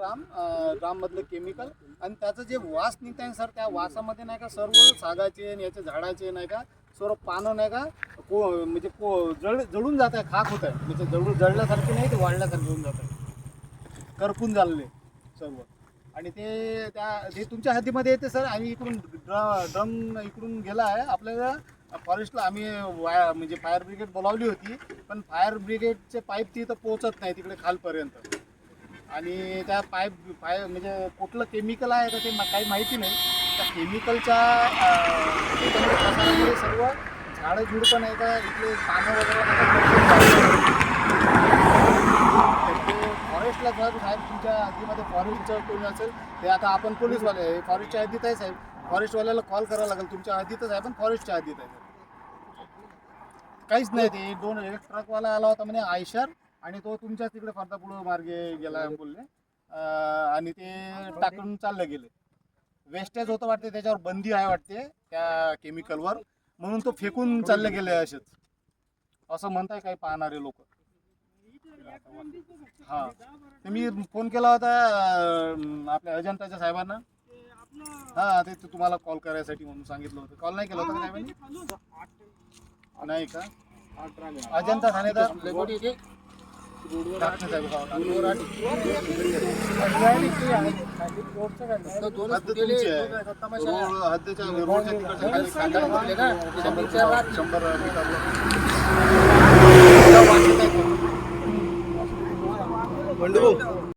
Drum ड्राममधलं chemical आणि त्याचं जे वास निघत आहे सर त्या वासामध्ये नाही का सर्व सागाचे आणि याचे झाडाचे नाही का सर्व पानं नाही का को म्हणजे को जळ जळून जात आहे खाक होत आहे म्हणजे जळून जळल्यासारखे नाही ते वाढल्यासारखे होऊन जात आहे करपून झालेले सर्व. आणि ते त्या ते तुमच्या हद्दीमध्ये येते सर आम्ही इकडून ड्र ड्रम इकडून गेला आहे. आपल्याला फॉरेस्टला आम्ही वाया म्हणजे फायर ब्रिगेड बोलावली होती पण फायर ब्रिगेडचे पाईप तिथं पोहोचत नाही तिकडे खालपर्यंत. आणि त्या पाईप पाय म्हणजे कुठलं केमिकल आहे का ते काही माहिती नाही. त्या केमिकलच्या त्याच्यामुळे प्रसारामुळे सर्व झाडं झुडपं आहे का इथले पानं वगैरे ते फॉरेस्टला जर साहेब तुमच्या हद्दीमध्ये फॉरेस्टचं कोणी असेल ते आता आपण पोलीसवाले आहे. फॉरेस्टच्या हद्दीत आहे साहेब. फॉरेस्टवाल्याला कॉल करावा लागेल. तुमच्या हद्दीतच आहे पण फॉरेस्टच्या हद्दीत आहे. काहीच नाही ते दोन एक ट्रकवाला आला होता म्हणे आयशर. आणि तो तुमच्याच तिकडे फारदा पुढं मार्गे गेला बोलले. आणि ते टाकून चालले गेले. वेस्टेज होतं वाटते त्याच्यावर बंदी आहे वाटते त्या केमिकलवर म्हणून तो फेकून चालले गेले असेच. असं म्हणताय काही पाहणारे लोक. हा. ते मी फोन केला होता आपल्या अजंताच्या साहेबांना. हा ते तुम्हाला कॉल करायसाठी म्हणून सांगितलं होतं. कॉल नाही केला होता साहेबांनी? नाही का? अजंता ठाणेदार. बंडू